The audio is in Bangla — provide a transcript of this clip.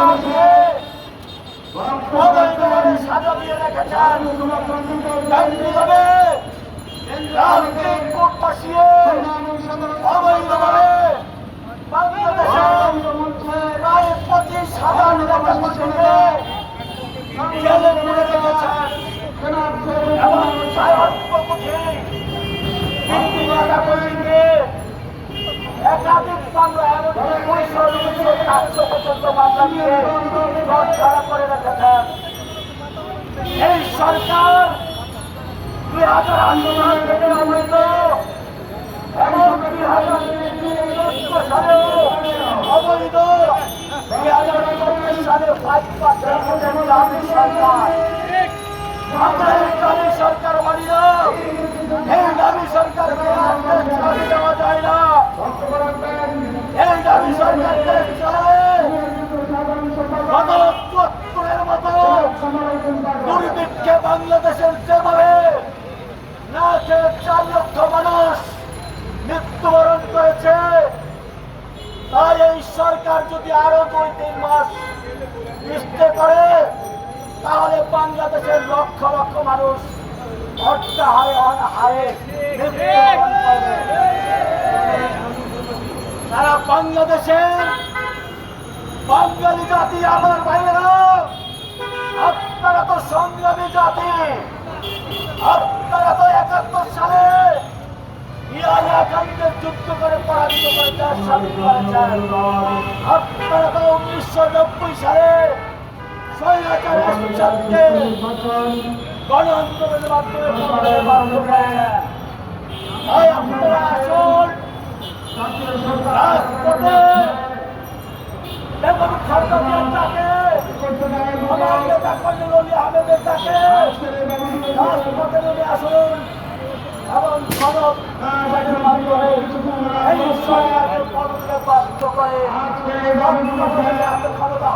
সুযোগ না দিয়ে অবৈধভাবে সাজা দিয়ে রেখেছেন তেমনিভাবে রাজনৈতিক কোর্ট বসিয়ে অবৈধভাবে বাংলাদেশের প্রায় পঁচিশ হাজার নেতা কর্মীকে জেলে পুরে রেখেছেন এবং সাহায্যমুখী ভিত্তিমাতা কর্মীকে একাধিক মামলা এমনকি দুইশো দুইশো চারশো পর্যন্ত মামলা ঘর ছাড়া করে রেখেছেন এই সরকার দুই হাজার সাল থেকে অবৈধ এবং দুই হাজার চোদ্দ সালেও সরকার যদি আরও দুই, তিন মাস স্টে করে, তাহলে বাংলাদেশের লক্ষ লক্ষ মানুষ তারা বাংলাদেশের বাঙালি জাতি, আমার ভাইয়েরা, আপনারা তো সংগ্রামী জাতি। যুদ্ধ করে পরাজিত করে দেশ স্বাধীন করেছেন আপনারা উনিশশো নব্বই সালে স্বৈরাচার একসাথে গণ আন্দোলনের আসুন, রাজপথে খালেদা জিয়ার ডাকে আমার নেতা আহমেদের নেমে আসুন এবং বিভাগের মাধ্যমে এই সরকারকে পদকে বাধ্য করে ক্ষমতা